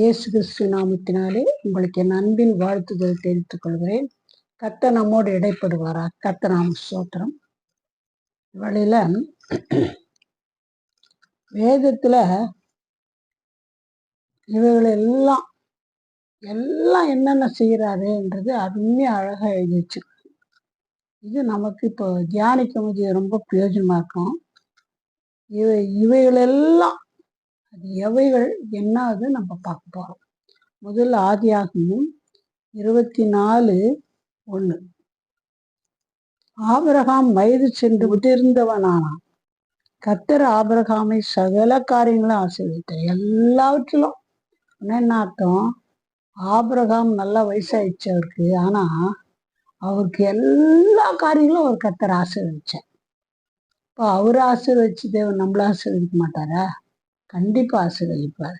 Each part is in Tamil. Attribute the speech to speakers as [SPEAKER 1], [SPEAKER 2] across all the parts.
[SPEAKER 1] இயேசு கிறிஸ்து நாமத்தினாலே உங்களுக்கு என் அன்பின் வாழ்த்துதல் தெரிவித்துக் கொள்கிறேன். கத்த நம்மோடு இடைப்படுவாரா கத்த நாம சோத்திரம் வழியில வேதத்துல இவர்கள் எல்லாம் எல்லாம் என்னென்ன செய்கிறாருன்றது அதுவுமே அழகா எழுதி இது நமக்கு இப்போ தியானிக்கும் போது ரொம்ப பிரயோஜனமா இருக்கும். இவை இவைகளெல்லாம் அது எவைகள் என்ன அது நம்ம பார்க்க போகிறோம் முதல் ஆதியாகமும் இருபத்தி நாலு ஒன்று ஆபிரகாம் வயது சென்று விட்டிருந்தவனானான் கத்தர் ஆபிரகாமை சகல காரியங்களும் ஆசீர்வித்தார் எல்லாவற்றிலும். என்ன அர்த்தம்? ஆபிரகாம் நல்லா வயசாயிடுச்சு அவருக்கு. ஆனா அவருக்கு எல்லா காரியங்களும் அவர் கத்தர் ஆசீர்வச்சார் இப்போ அவர் ஆசீர்வச்சு தேவன் நம்மள ஆசீர்வதிக்க மாட்டாரா? கண்டிப்பாக ஆசீர்வதிப்பார்.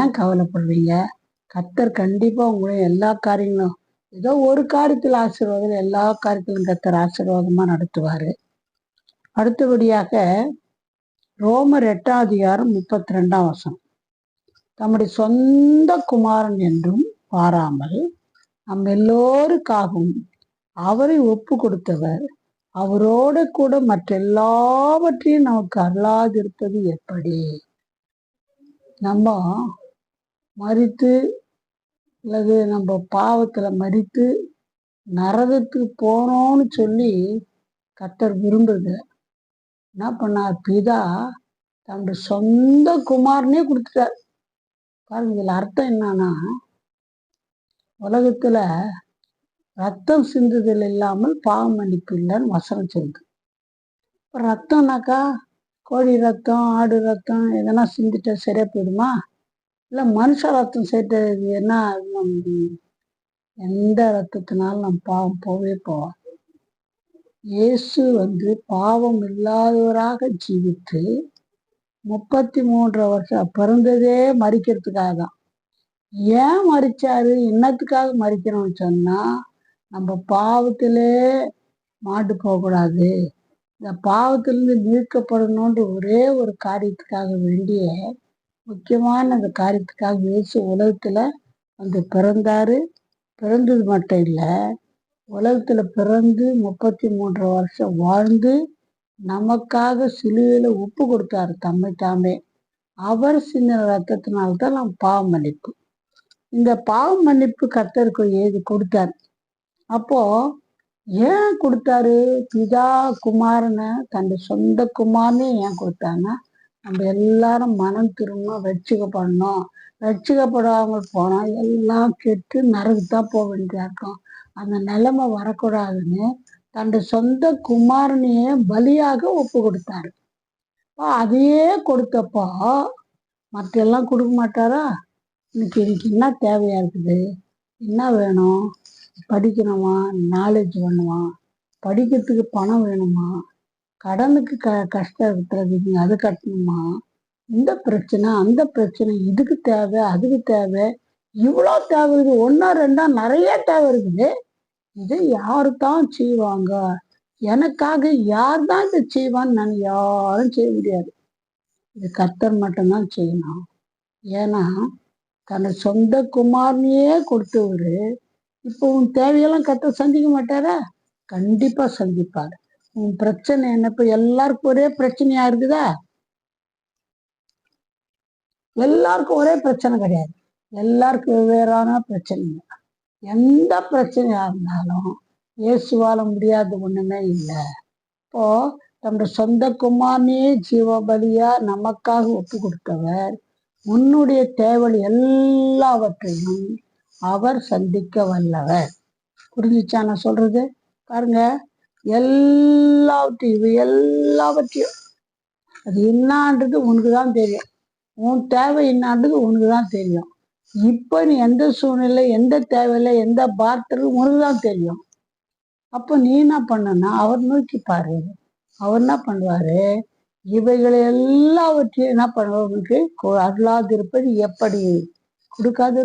[SPEAKER 1] ஏன் கவலைப்படுவீங்க கத்தர் கண்டிப்பாக உங்களை எல்லா காரியங்களும் ஏதோ ஒரு காரியத்தில் ஆசீர்வாதம் எல்லா காரியத்திலும் கத்தர் ஆசீர்வாதமாக நடத்துவார். அடுத்தபடியாக ரோமர் எட்டாம் அதிகாரம் முப்பத்தி ரெண்டாம் வசனம். தம்முடைய சொந்த குமாரன் என்றும் பாராமல் நம் எல்லோருக்காகவும் அவரை ஒப்பு கொடுத்தவர் அவரோட கூட மற்ற எல்லாவற்றையும் நமக்கு அருளாதிருப்பது எப்படி? நம்ம மறித்து அல்லது நம்ம பாவத்தில் மறித்து நரகத்துக்கு போனோம்னு சொல்லி கத்தர் விரும்புறது. என்ன பண்ணார்? பிதா தன்னுடைய சொந்த குமாரனே கொடுத்துட்டார். பாருங்க இதில் அர்த்தம் என்னன்னா உலகத்தில் ரத்தம் சிந்துதல் இல்லாமல் பாவம் மன்னிப்பு இல்லைன்னு வசனம் சொல்லுது. இப்போ ரத்தம்னாக்கா கோழி ரத்தம் ஆடு ரத்தம் எதனா சிந்திட்டா சரியா போயிடுமா? இல்லை மனுஷ ரத்தம் சேர்த்தது என்ன எந்த ரத்தத்தினாலும் நம்ம பாவம் போவே போவோம் இயேசு வந்து பாவம் இல்லாதவராக ஜீவித்து முப்பத்தி மூன்று வருஷம் பிறந்ததே மறிக்கிறதுக்காக தான் ஏன் மறிச்சாரு? என்னத்துக்காக மறிக்கணும்னு சொன்னா நம்ம பாவத்திலே மாட்டு போகக்கூடாது. இந்த பாவத்திலிருந்து மீட்கப்படணுன்ற ஒரே ஒரு காரியத்துக்காக வேண்டிய முக்கியமான அந்த காரியத்துக்காக இயேசு உலகத்தில் வந்து பிறந்தாரு. பிறந்தது மட்டும் இல்லை உலகத்தில் பிறந்து முப்பத்தி மூன்று வருஷம் வாழ்ந்து நமக்காக சிலுவையில் உப்பு கொடுத்தாரு தம்மை தாமே. அவர் சின்ன ரத்தத்தினால்தான் நாம் பாவ மன்னிப்பு. இந்த பாவ மன்னிப்பு கத்தருக்கு ஏது கொடுத்தார்? அப்போது ஏன் கொடுத்தாரு? பிதா குமாரனை தன் சொந்த குமாரனே ஏன் கொடுத்தாங்க நம்ம எல்லாரும் மனம் திரும்ப ரட்சிக்கப்படணும். ரட்சிக்கப்படாமல் போனா எல்லாம் கெட்டு நரகுதான் போக வேண்டியதா இருக்கும். அந்த நிலைமை வரக்கூடாதுன்னு தன் சொந்த குமாரனையே பலியாக ஒப்பு கொடுத்தாரு. அதையே கொடுத்தப்போ மற்ற எல்லாம் கொடுக்க மாட்டாரா? இன்னைக்கு எனக்கு என்ன தேவையா இருக்குது? என்ன வேணும்? படிக்கணுமா? நாலேஜ் வேணுமா? படிக்கிறதுக்கு பணம் வேணுமா? கடனுக்கு க கஷ்டம் இருக்கிறது அது கட்டணுமா? இந்த பிரச்சனை அந்த பிரச்சனை இதுக்கு தேவை அதுக்கு தேவை. இவ்வளோ தேவை இருக்குது. ஒன்றா ரெண்டா நிறைய தேவை இருக்குது. இது யாரு தான் செய்வாங்க? எனக்காக யார் தான் இதை செய்வான்னு நான் யாரும் செய்ய முடியாது. இது கத்தர் மட்டும்தான் செய்யணும். ஏன்னா தன்னை சொந்த குமாரனையே கொடுத்தவரு இப்போ உன் தேவையெல்லாம் கத்த சந்திக்க மாட்டாரா? கண்டிப்பா சந்திப்பார். உன் பிரச்சனை என்ன இப்ப எல்லாருக்கும் ஒரே பிரச்சனையா இருக்குதா? எல்லாருக்கும் ஒரே பிரச்சனை கிடையாது. எல்லாருக்கும் வெவ்வேறான பிரச்சனைங்க எந்த பிரச்சனையா இருந்தாலும் இயேசுவால முடியாத ஒண்ணுமே இல்லை. இப்போ தன்னுடைய சொந்த குமாரனே ஜீவபலியா நமக்காக ஒப்பு கொடுத்தவர். உன்னுடைய தேவை எல்லாவற்றையும் அவர் சந்திக்க வல்லவர். புரிஞ்சுச்சா நான் சொல்றது? பாருங்க எல்லாவற்றையும் இவை எல்லாவற்றையும் அது என்னான்றது உனக்கு தான் தெரியும். உன் தேவை என்னான்றது உனக்கு தான் தெரியும். இப்போ நீ எந்த சூழ்நிலை எந்த தேவையில்லை எந்த பார்த்தது உனக்கு தான் தெரியும். அப்போ நீ என்ன பண்ணனா அவர் நோக்கி பாரு. அவர் என்ன பண்ணுவாரு? இவைகளை எல்லாவற்றையும் என்ன பண்ணுவார்? உனக்கு அருளாதிருப்பது எப்படி? கொடுக்காது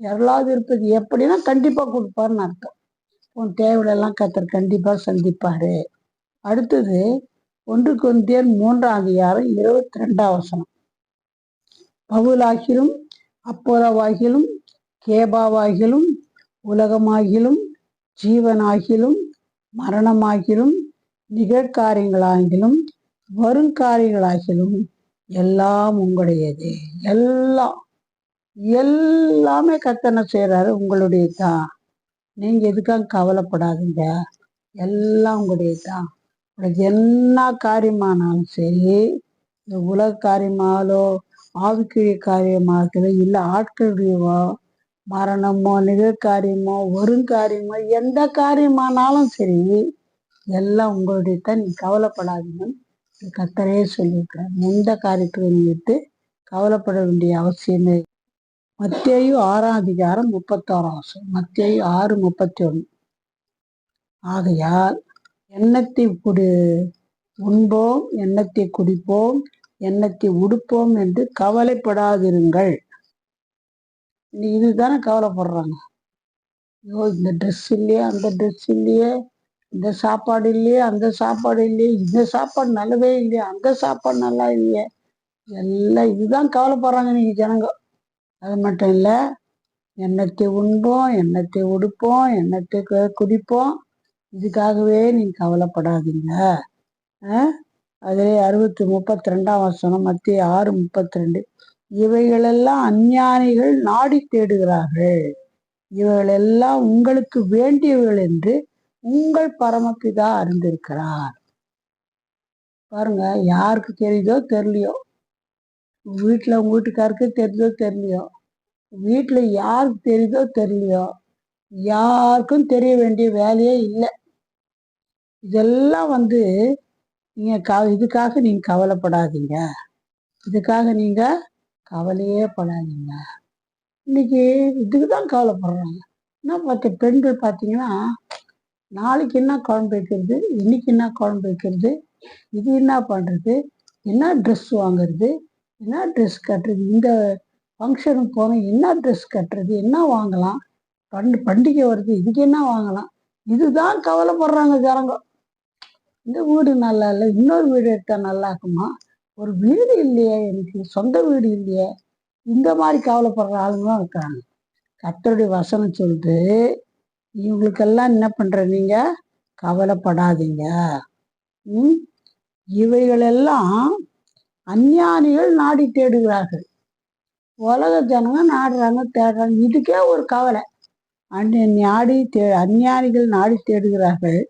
[SPEAKER 1] இருப்பாரா இருப்பது எப்படின்னா கண்டிப்பா கொடுப்பாருன்னு அர்த்தம். உன் தேவையெல்லாம் கத்தர் கண்டிப்பா சந்திப்பாரு. அடுத்தது ஒன்று கொந்தியன் மூன்றாம் அதிகாரம் இருபத்தி ரெண்டாம் வசனம். பவுலாகிலும் அப்போதாவாகிலும் கேபாவாகிலும் உலகமாகிலும் ஜீவனாகிலும் மரணமாகிலும் நிகழ்காரியங்களாகிலும் வருங்காரியங்களாகிலும் எல்லாம் உங்களுடையது. எல்லாம். எல்லாமே கத்தனை செய்கிறாரு உங்களுடைய தான் நீங்கள் எதுக்காக கவலைப்படாதீங்க. எல்லாம் உங்களுடைய தான் உங்களுக்கு என்ன காரியமானாலும் சரி இந்த உலக காரியமாலோ ஆவிக்குரிய காரியமாக இல்லை ஆட்களுடைய மரணமோ நிகழ்காரியமோ வருங்காரியமோ எந்த காரியமானாலும் சரி எல்லாம் உங்களுடைய தான் நீ கவலைப்படாதீங்கன்னு கத்தரையே சொல்லியிருக்கிறேன் எந்த காரியத்துக்கு நீட்டு கவலைப்பட வேண்டிய அவசியமே மத்தேயு ஆறாம் அதிகாரம் முப்பத்தாறாம் வருஷம் மத்தேயு ஆறு முப்பத்தி ஒன்று ஆகையால் எண்ணத்தை குடி உண்போம் எண்ணத்தை குடிப்போம் எண்ணத்தை உடுப்போம் என்று கவலைப்படாதிருங்கள். இதுதானே கவலைப்படுறாங்க. ஐயோ இந்த ட்ரெஸ் இல்லையே அந்த ட்ரெஸ் இல்லையே இந்த சாப்பாடு இல்லையே அந்த சாப்பாடு இல்லையே இந்த சாப்பாடு நல்லவே இல்லையே அந்த சாப்பாடு நல்லா இல்லையே. எல்லாம் இதுதான் கவலைப்படுறாங்க நீங்கள் ஜனங்க. அது மட்டும் இல்லை எண்ணத்தை உண்போம் எண்ணத்தை உடுப்போம் எண்ணத்தை குடிப்போம். இதுக்காகவே நீங்கள் கவலைப்படாதீங்க. அதிலே அறுபத்தி முப்பத்தி ரெண்டாம் வசனம் மத்திய ஆறு முப்பத்தி ரெண்டு இவைகளெல்லாம் அஞ்ஞானிகள் நாடி தேடுகிறார்கள். இவைகளெல்லாம் உங்களுக்கு வேண்டியவர்கள் என்று உங்கள் பரமபிதா அறிந்திருக்கிறார். பாருங்க யாருக்கு தெரியுதோ தெரியலையோ? வீட்டில் உங்கள் வீட்டுக்காருக்கு தெரியுதோ தெரியலையோ? வீட்டில் யாருக்கு தெரியுதோ தெரியலையோ? யாருக்கும் தெரிய வேண்டிய வேலையே இல்லை. இதெல்லாம் வந்து நீங்கள் க இதுக்காக நீங்கள் கவலைப்படாதீங்க. இதுக்காக நீங்கள் கவலையே படாதீங்க. இன்னைக்கு இதுக்கு தான் கவலைப்படுறாங்க. என்ன பார்த்த பெண்கள் பார்த்தீங்கன்னா நாளைக்கு என்ன குழம்பு வைக்கிறது? இன்னைக்கு என்ன குழம்பு வைக்கிறது? இது என்ன பண்ணுறது என்ன ட்ரெஸ் வாங்குறது? என்ன ட்ரெஸ் கட்டுறது? இந்த ஃபங்க்ஷனுக்கு போனால் என்ன ட்ரெஸ் கட்டுறது? என்ன வாங்கலாம்? பண்டு பண்டிகை வருது இதுக்கு என்ன வாங்கலாம்? இதுதான் கவலைப்படுறாங்க ஜனங்க. இந்த வீடு நல்லா இல்லை இன்னொரு வீடு எடுத்தால் நல்லா இருக்குமா? ஒரு வீடு இல்லையே எனக்கு சொந்த வீடு இல்லையே. இந்த மாதிரி கவலைப்படுற ஆளுங்களும் இருக்காங்க. கத்தருடைய வசனம் சொல்லிட்டு இவங்களுக்கெல்லாம் என்ன பண்ணுற நீங்க? கவலைப்படாதீங்க. ம்? இவைகளெல்லாம் அஞ்ஞானிகள் நாடி தேடுகிறார்கள். உலக ஜனங்க நாடுறாங்க தேடுறாங்க. இதுக்கே ஒரு கவலை. அந்நிய நாடி தே அஞ்ஞானிகள் நாடி தேடுகிறார்கள்.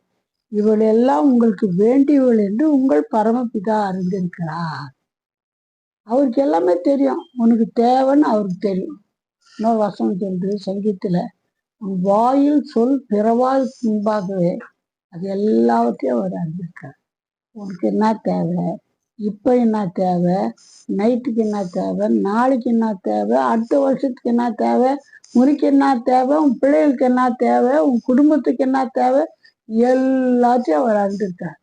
[SPEAKER 1] இவள் எல்லாம் உங்களுக்கு வேண்டியவள் என்று உங்கள் பரமபிதா அறிந்திருக்கிறார். அவருக்கு எல்லாமே தெரியும். உனக்கு தேவைன்னு அவருக்கு தெரியும். இன்னொரு வசனம் சொல்றது சங்கீத்தில் வாயில் சொல் பிறவால் முன்பாகவே அது எல்லாவற்றையும் அவர் அறிந்திருக்கார் உனக்கு என்ன தேவை? இப்போ என்ன தேவை? நைட்டுக்கு என்ன தேவை? நாளைக்கு என்ன தேவை? அடுத்த வருஷத்துக்கு என்ன தேவை? முறிக்கு என்ன தேவை? உன் பிள்ளைகளுக்கு என்ன தேவை? உன் குடும்பத்துக்கு என்ன தேவை? எல்லாத்தையும் அவர் அறிந்திருக்கார்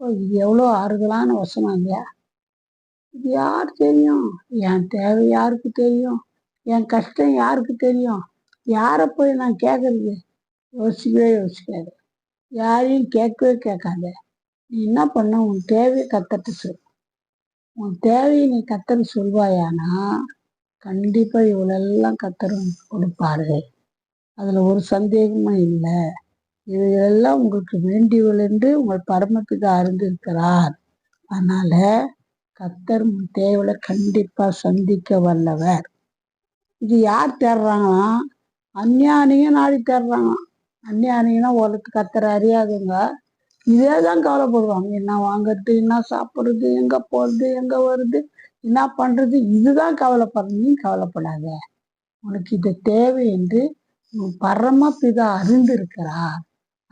[SPEAKER 1] இது எவ்வளோ ஆறுதலான வசனம் இல்லையா? இது யார் தெரியும்? என் தேவை யாருக்கு தெரியும்? என் கஷ்டம் யாருக்கு தெரியும்? யாரை போய் நான் கேட்கறது யோசிக்கவே யோசிக்காது. யாரையும் கேட்கவே கேட்காது. நீ என்ன பண்ண? உன் தேவையை கத்தட்டு சொல். உன் தேவையை நீ கத்தர் சொல்வாயானா? கண்டிப்பா இவ்வளெல்லாம் கத்தரும் கொடுப்பாரு. அதுல ஒரு சந்தேகமும் இல்லை. இவைகளெல்லாம் உங்களுக்கு வேண்டியவள் என்று உங்கள் பரமத்துக்கு அறிந்திருக்கிறார். அதனால கத்தர் தேவையில கண்டிப்பா சந்திக்க வல்லவர். இது யார் தேடுறாங்கன்னா அந்நியானியும் நாடி தேடுறாங்க அந்நியானிங்கன்னா உலகத்து கத்தரை அறியாதுங்க இதே தான் கவலைப்படுவாங்க. என்ன வாங்குறது என்ன சாப்பிட்றது எங்க போறது எங்க வருது என்ன பண்றது இதுதான் கவலைப்படுறது நீ கவலைப்படாத. உனக்கு இது தேவை என்று பரமபிதா அறிந்திருக்கிறார்.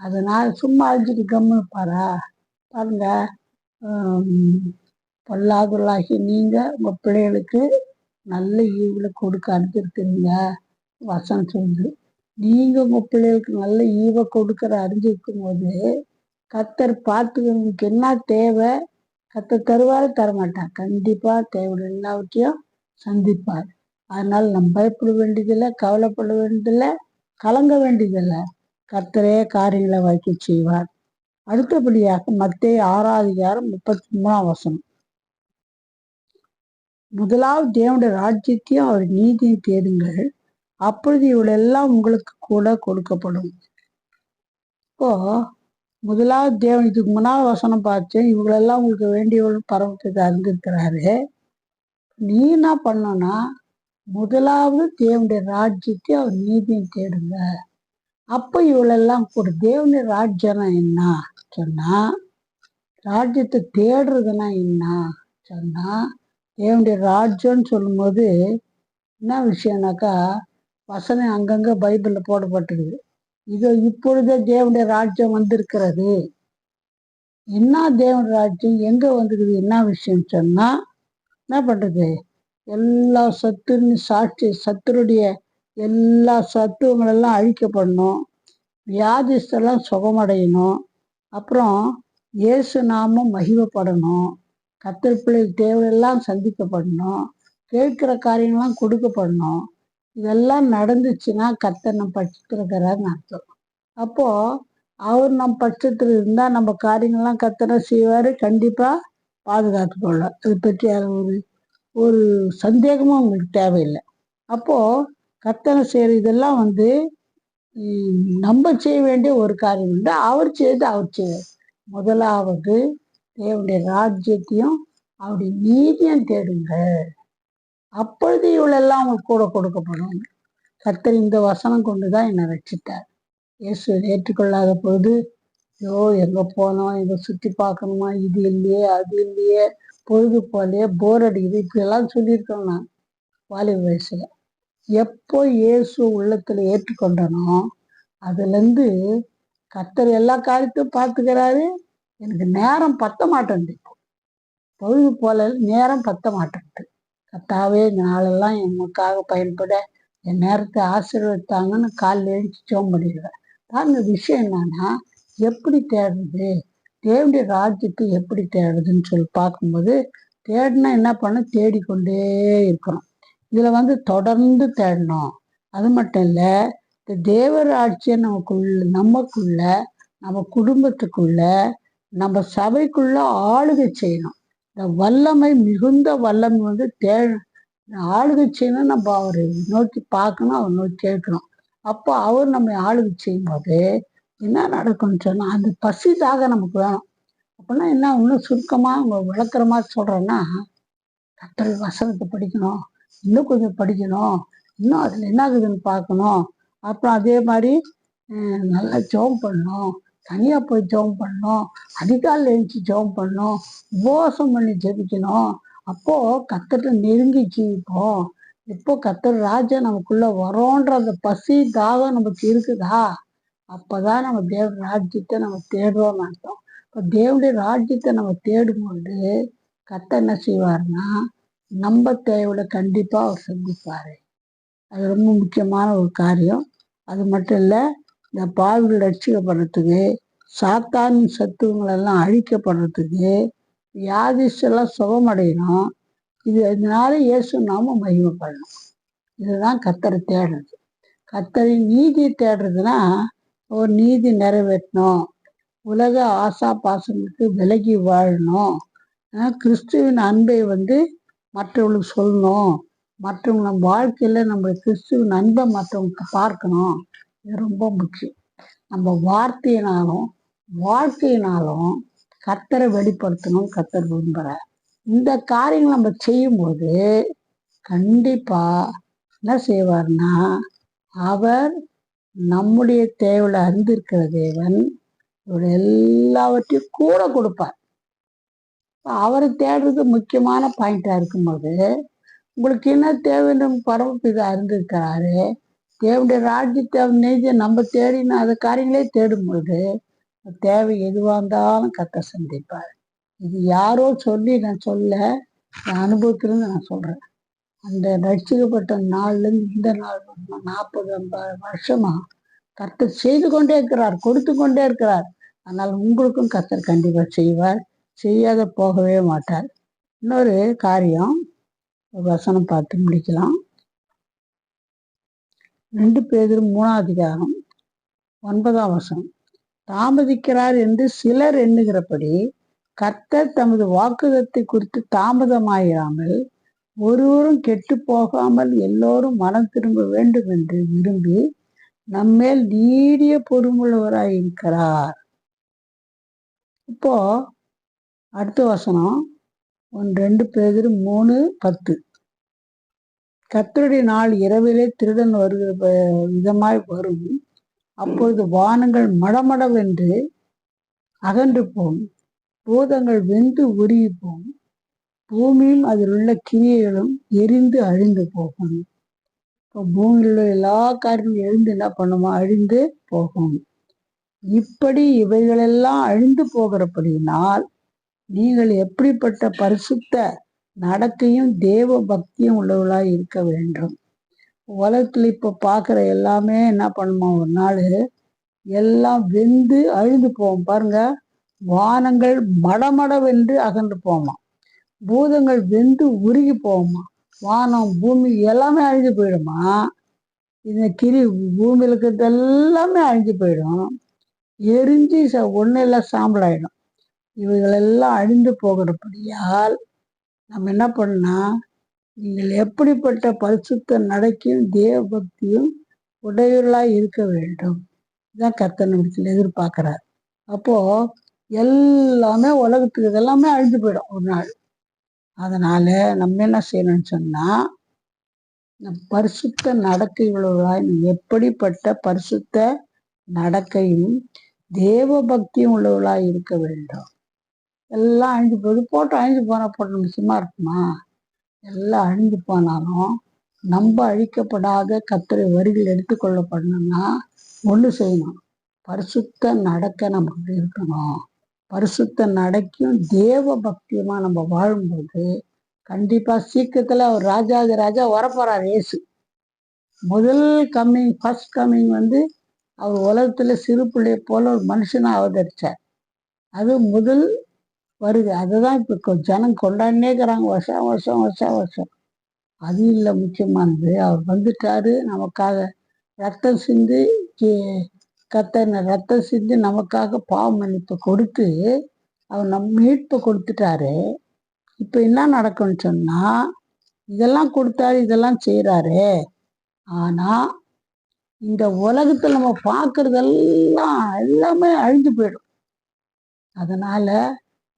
[SPEAKER 1] அதனால் சும்மா அழிஞ்சிட்டு கம்மு பாரா பாருங்க பொல்லாதுள்ளாகி நீங்க உங்க பிள்ளைகளுக்கு நல்ல ஈவுல கொடுக்க அறிஞ்சிருக்கிறீங்க. வசனம் சொல்லு நீங்க உங்க பிள்ளைகளுக்கு நல்ல ஈவை கொடுக்கற அறிஞ்சிருக்கும் போது கத்தர் பார்த்து என்ன தேவை? கத்தர் தருவாரு தரமாட்டார். கண்டிப்பா தேவை எல்லாவற்றையும் சந்திப்பார். அதனால நம்ம பயப்பட வேண்டியதில்லை கவலைப்பட வேண்டியதில்லை கலங்க வேண்டியதில்லை. கர்த்தரே காரியங்களை வைக்க செய்வார். அடுத்தபடியாக மத்திய ஆறாதிகாரம் முப்பத்தி மூணாம் வசனம். முதலாவது தேவனுடைய ராஜ்யத்தையும் அவர் நீதியும் தேடுங்கள். அப்பொழுது இவளெல்லாம் உங்களுக்கு கூட கொடுக்கப்படும். இப்போ முதலாவது தேவன் இதுக்கு முன்னால் வசனம் பார்த்தேன் இவங்களெல்லாம் உங்களுக்கு வேண்டியவள் பரவத்துக்கு அறிந்திருக்கிறாரு நீ என்ன பண்ணனா முதலாவது தேவனுடைய ராஜ்யத்தை அவர் நீதியும் தேடுங்க. அப்போ இவளெல்லாம் கூட தேவனுடைய ராஜ்யம்னா என்ன? சொன்னா ராஜ்யத்தை தேடுறதுனா என்ன? சொன்னா தேவனுடைய ராஜ்யம்னு சொல்லும்போது என்ன விஷயம்னாக்கா வசனம் அங்கங்க பைபிள்ல போடப்பட்டிருக்குது. இது இப்பொழுதே தேவனுடைய ராஜ்யம் வந்திருக்கிறது. என்ன தேவன் ராஜ்யம்? எங்க வந்துருக்குது என்ன விஷயம் சொன்னா என்ன பண்றது? எல்லா சத்துன்னு சாட்சி சத்துருடைய எல்லா சத்துவங்களெல்லாம் அழிக்கப்படணும். வியாதிஸ்தெல்லாம் சுகமடையணும். அப்புறம் இயேசு நாமம் மகிழப்படணும் கத்தர் பிள்ளை தேவையெல்லாம் சந்திக்கப்படணும். கேட்கிற காரியங்கள்லாம் கொடுக்கப்படணும். இதெல்லாம் நடந்துச்சுன்னா கத்தர் நம்ம பட்சத்தில் அர்த்தம். அப்போ அவர் நம்ம பட்சத்தில் இருந்தால் நம்ம காரியங்கள்லாம் கத்தனை செய்வார் கண்டிப்பாக பாதுகாத்து கொள்ளலாம். அதை பற்றி ஒரு ஒரு சந்தேகமும் உங்களுக்கு தேவையில்லை. அப்போது கத்தனை செய்கிற இதெல்லாம் வந்து நம்ம செய்ய வேண்டிய ஒரு காரியம் உண்டு. அவர் செய்து அவர் செய்வார். முதலாவது தேவனுடைய ராஜ்யத்தையும் அவருடைய நீதியும் தேடுங்க அப்பொழுது இவளெல்லாம் அவங்க கூட கொடுக்கப்படும். கத்தர் இந்த வசனம் கொண்டு தான் என்னை ரட்சித்தார். இயேசு ஏற்றுக்கொள்ளாத பொழுது ஐயோ எங்கே போனோம்? எங்கே சுற்றி பார்க்கணுமா? இது இல்லையே அது இல்லையே பொழுது போலையே போர் அடிக்குது. இப்படியெல்லாம் சொல்லியிருக்கேன் நான் வாலிப வயசுல. எப்போ இயேசு உள்ளத்தில் ஏற்றுக்கொண்டனோ அதுலேருந்து கத்தர் எல்லா காரியத்தையும் பார்த்துக்கிறாரு. எனக்கு நேரம் பத்த மாட்டேன் பொழுது போல நேரம் பத்த மாட்டேன் கத்தாவே இந்த நாளெல்லாம் எங்களுக்காக பயன்பட என் நேரத்தை ஆசீர்வதித்தாங்கன்னு காலில் எழுந்து சோம் பண்ணிடுவேன் பாருங்க விஷயம் என்னன்னா எப்படி தேடுறது? தேவனுடைய ராஜ்யத்தை எப்படி தேடுறதுன்னு சொல்லி பார்க்கும்போது தேடினா என்ன பண்ண தேடிக்கொண்டே இருக்கணும். இதில் வந்து தொடர்ந்து தேடணும். அது மட்டும் இல்லை இந்த தேவர் ஆட்சியை நமக்குள்ள நமக்குள்ள நம்ம குடும்பத்துக்குள்ள நம்ம சபைக்குள்ள ஆளுகை செய்யணும். இந்த வல்லமை மிகுந்த வல்லமை வந்து தே ஆளுகை செய்யணும் நம்ம அவர் நோக்கி பார்க்கணும் அவர் நோக்கி கேட்கணும் அப்போ அவர் நம்ம ஆளுகை செய்யும் போது என்ன நடக்கும்னு சொன்னால் அந்த பசிதாக நமக்கு வேணும். அப்படின்னா என்ன இன்னும் சுருக்கமாக அவங்க விளக்குற மாதிரி சொல்கிறேன்னா கத்தல் வசனத்தை படிக்கணும் இன்னும் கொஞ்சம் படிக்கணும் இன்னும் அதில் என்ன ஆகுதுன்னு பார்க்கணும். அப்புறம் அதே மாதிரி நல்லா ஜோம் பண்ணணும். தனியாக போய் ஜோம் பண்ணணும். அதிகாலில் எழுந்து ஜோம் பண்ணணும். உபவாசம் பண்ணி ஜெபிக்கணும். அப்போது கத்தரை நெருங்கி ஜீவிப்போம். இப்போ கத்தர் ராஜா நமக்குள்ள வரோன்ற அந்த பசி தாகம் நமக்கு இருக்குதா? அப்போதான் நம்ம தேவ ராஜ்யத்தை நம்ம தேடுறோம் அர்த்தம். இப்போ தேவனுடைய ராஜ்யத்தை நம்ம தேடும்போது கத்த என்ன செய்வார்னா நம்ம தேவையில கண்டிப்பாக அவர் சந்திப்பார். அது ரொம்ப முக்கியமான ஒரு காரியம். அது மட்டும் இல்லை இந்த பாவிகள் ரட்சிக்கப்படுறதுக்கு சாத்தான் சத்துவங்களெல்லாம் அழிக்கப்படுறதுக்கு வியாதிஷெல்லாம் சுகமடையணும். இது இதனால இயேசு நாம மகிமைப்படணும். இதுதான் கத்தரை தேடுறது. கத்தரின் நீதி தேடுறதுன்னா ஒரு நீதி நிறைவேற்றணும். உலக ஆசா பாசங்களுக்கு விலகி வாழணும். கிறிஸ்துவின் அன்பை வந்து மற்றவங்களுக்கு சொல்லணும். மற்றவங்க நம்ம வாழ்க்கையில் நம்ம கிறிஸ்துவின் அன்பை மற்றவங்களுக்கு பார்க்கணும். ரொம்ப முக்கியம். நம்ம வார்த்தையினாலும் வாழ்க்கையினாலும் கத்தரை வெளிப்படுத்தணும் கத்தர் விரும்புகிற இந்த காரியங்கள் நம்ம செய்யும்போது கண்டிப்பாக என்ன செய்வார்னா அவர் நம்முடைய தேவையில் அறிந்திருக்கிற தேவன் இவர் எல்லாவற்றையும் கூட கொடுப்பார். அவரை தேடுறது முக்கியமான பாயிண்டாக இருக்கும்போது உங்களுக்கு என்ன தேவைன்னு பரமபிதா அறிந்திருக்கிறாரு தேவனுடைய ராஜ்யத்தை நெய்தி நம்ம தேடின அந்த காரியங்களே தேடும்பொழுது தேவை எதுவாக இருந்தாலும் கத்த சந்திப்பார். இது யாரோ சொல்லி நான் சொல்ல நான் அனுபவத்திலிருந்து நான் சொல்கிறேன் அந்த ரட்சிக்கப்பட்ட நாள்லேருந்து இந்த நாள் நாற்பது ஐம்பது வருஷமா கர்த்தர் செய்து கொண்டே இருக்கிறார் கொடுத்து கொண்டே இருக்கிறார். ஆனால் உங்களுக்கும் கர்த்தர் கண்டிப்பாக செய்வார். செய்யாத போகவே மாட்டார். இன்னொரு காரியம் வசனம் பார்த்து முடிக்கலாம். ரெண்டு பேர் மூணாம் அதிகாரம் ஒன்பதாம் வசனம். தாமதிக்கிறார் என்று சிலர் எண்ணுகிறபடி கர்த்தர் தமது வாக்குதத்தை குறித்து தாமதமாயிராமல் ஒருவரும் கெட்டு போகாமல் எல்லோரும் மனம் திரும்ப வேண்டும் என்று விரும்பி நம்மேல் நீடிய பொறுமுள்ளவராய் இருக்கிறார். இப்போ அடுத்த வசனம். ஒன்று ரெண்டு பேர் மூணு பத்து. கத்தருடைய நாள் இரவிலே திருடன் வருகிற விதமாய் வரும். அப்பொழுது வானங்கள் மடமடவென்று அகன்று போகும் பூதங்கள் வெந்து உருகி போகும் பூமியும் அதில் உள்ள கிரியைகளும் எரிந்து அழிந்து போகும். இப்போ பூமியில் உள்ள எல்லா காரியமும் எழுந்து என்ன பண்ணுமோ? அழிந்து போகும். இப்படி இவைகளெல்லாம் அழிந்து போகிறபடியினால் நீங்கள் எப்படிப்பட்ட பரிசுத்த நடக்கையும் தேவ பக்தியும் உள்ளவர்களாக இருக்க வேண்டும். உலகத்தில் இப்போ பார்க்குற எல்லாமே என்ன பண்ணுமா? ஒரு நாள் எல்லாம் வெந்து அழிந்து போவோம். பாருங்க வானங்கள் மடமடவென்று அகன்று போமா பூதங்கள் வெந்து உருகி போகுமா வானம் பூமி எல்லாமே அழிஞ்சு போயிடுமா? இந்த கிரி பூமியில் இருக்கிறது எல்லாமே அழிஞ்சு போயிடும். எரிஞ்சு ஒன்றும் இல்லை சாம்பல் ஆயிடும். இவைகளெல்லாம் அழிந்து போகிறபடியால் நம்ம என்ன பண்ணா நீங்கள் எப்படிப்பட்ட பரிசுத்த நடக்கையும் தேவ பக்தியும் உடையவர்களாய் இருக்க வேண்டும். இதான் கத்தனத்தில் எதிர்பார்க்கிறார். அப்போ எல்லாமே உலகத்துக்கு இதெல்லாமே அழிஞ்சு போயிடும் ஒரு நாள். அதனால நம்ம என்ன செய்யணும்னு சொன்னா பரிசுத்த நடக்கை உள்ளவர்களாய் எப்படிப்பட்ட பரிசுத்த நடக்கையும் தேவ பக்தியும் உள்ளவர்களாய் இருக்க வேண்டும். எல்லாம் அழிஞ்சு போகுது. போட்டோம் அழிஞ்சு போனால் போட்டோம். சும்மா இருக்குமா? எல்லாம் அழிஞ்சு போனாலும் நம்ம அழிக்கப்படாத கத்திரை வரிகள் எடுத்துக்கொள்ளப்படணும்னா ஒன்று செய்யணும். பரிசுத்த நடக்க நமக்கு இருக்கணும். பரிசுத்த நடக்கும் தேவ பக்தியமாக நம்ம வாழும்போது கண்டிப்பாக சீக்கிரத்தில் அவர் ராஜாதி ராஜா வரப்போகிறார் ஏசு முதல் கம்மிங் ஃபர்ஸ்ட் கம்மிங் வந்து அவர் உலகத்தில் சிறு பிள்ளையை போல ஒரு மனுஷனை அவதரித்தார் அது முதல் வருது. அதுதான் இப்போ ஜனம் கொண்டாடினே இருக்கிறாங்க. வருஷம் வருஷம் வருஷம் வருஷம். அது இல்லை முக்கியமானது. அவர் வந்துட்டாரு. நமக்காக ரத்தம் சிந்து கத்தனை ரத்தம் சிந்து நமக்காக பாவ மன்னிப்பை கொடுத்து அவர் நம் மீட்பை கொடுத்துட்டாரு. இப்போ என்ன நடக்கும்னு சொன்னால் இதெல்லாம் கொடுத்தாரு இதெல்லாம் செய்கிறாரு ஆனால் இந்த உலகத்தில் நம்ம பார்க்குறதெல்லாம் எல்லாமே அழிஞ்சு போயிடும். அதனால்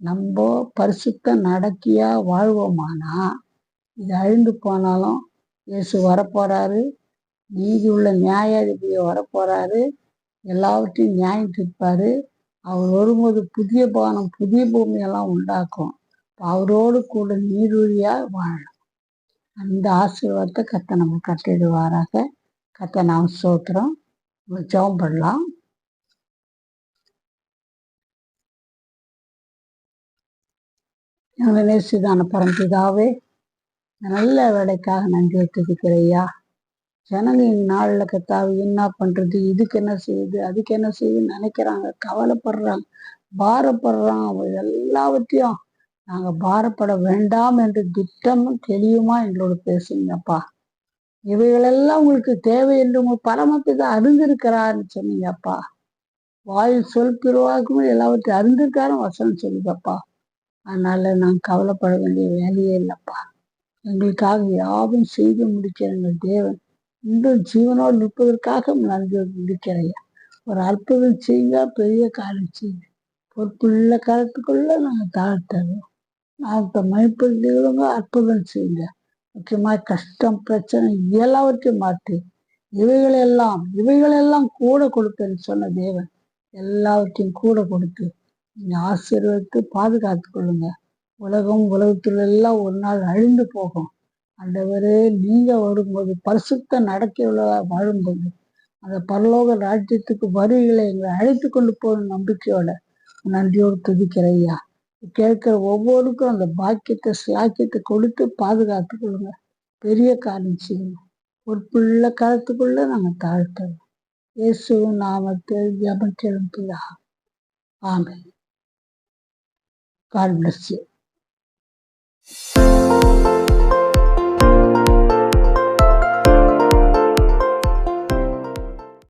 [SPEAKER 1] நம்ம பரிசுத்த நடக்கியா வாழ்வோமானா? இது அழிந்து போனாலும் இயேசு வரப்போறாரு. நீதி உள்ள நியாயாதிபதியை வரப்போறாரு. எல்லாவற்றையும் நியாயம் தீர்ப்பாரு அவர் வரும்போது புதிய பானம் புதிய பூமியெல்லாம் உண்டாக்கும். அவரோடு கூட நீரூழியாக வாழலாம் அந்த ஆசீர்வாதத்தை கத்தை நம்ம கட்டிடுவாராக கத்தை நாம் சோத்திரம் ஜெபம் பண்ணலாம். எங்களை நேசிதான பரம்பிதாவே நல்ல வேலைக்காக நன்றி வைத்திருக்கிறையா ஜனங்க நாளில் கத்தாவி என்ன பண்றது இதுக்கு என்ன செய்யுது அதுக்கு என்ன செய்யுதுன்னு நினைக்கிறாங்க கவலைப்படுறாங்க பாரப்படுறாங்க எல்லாவற்றையும் நாங்க பாரப்பட வேண்டாம் என்று திட்டமும் தெளிவுமா எங்களோட பேசுங்கப்பா இவைகளெல்லாம் உங்களுக்கு தேவை என்று உங்கள் பரமத்தை அறிந்திருக்கிறான்னு சொன்னீங்கப்பா வாயில் சொல் பிறவாக்குமே எல்லாவற்றையும் அறிந்திருக்காரும் வசனம் சொல்லுங்கப்பா அதனால நான் கவலைப்பட வேண்டிய வேலையே இல்லைப்பா. எங்களுக்காக யாவும் செய்து முடிக்கிற எங்கள் தேவன் இன்றும் ஜீவனோடு நிற்பதற்காக நன்றி முடிக்கிறையா ஒரு அற்புதம் செய்யுங்க பெரிய காலம் செய்யுங்க பொறுப்புள்ள காலத்துக்குள்ள நாங்கள் தாழ்த்தோம் நாங்கள் மதிப்படுத்திக்கிறவங்க அற்புதம் செய்யுங்க முக்கியமாக கஷ்டம் பிரச்சனை எல்லாவற்றையும் மாற்றி இவைகளெல்லாம் இவைகளெல்லாம் கூட கொடுப்பேன்னு சொன்ன தேவன் எல்லாவற்றையும் கூட கொடுத்து ஆசீர்வதித்து பாதுகாத்து கொள்ளுங்க. உலகம் உலகத்துல எல்லாம் ஒரு நாள் அழிந்து போகும். அந்தவரே நீங்க வரும்போது பரிசுத்த நடக்கையுள்ள வாழும்போது அந்த பரலோக ராஜ்யத்துக்கு வருகளை எங்களை அழைத்து கொண்டு போகணும் நம்பிக்கையோட நன்றியோடு துதிக்கிற ஐயா. கேட்கிற ஒவ்வொருக்கும் அந்த பாக்கியத்தை சாக்கியத்தை கொடுத்து பாதுகாத்து கொள்ளுங்க. பெரிய காரியம் செய்யணும். ஒரு பிள்ளை காலத்துக்குள்ள நாங்கள் தாழ்த்தோம் இயேசு நாமத்தில் ஜபம் செலுத்துதா ஆமே God bless you.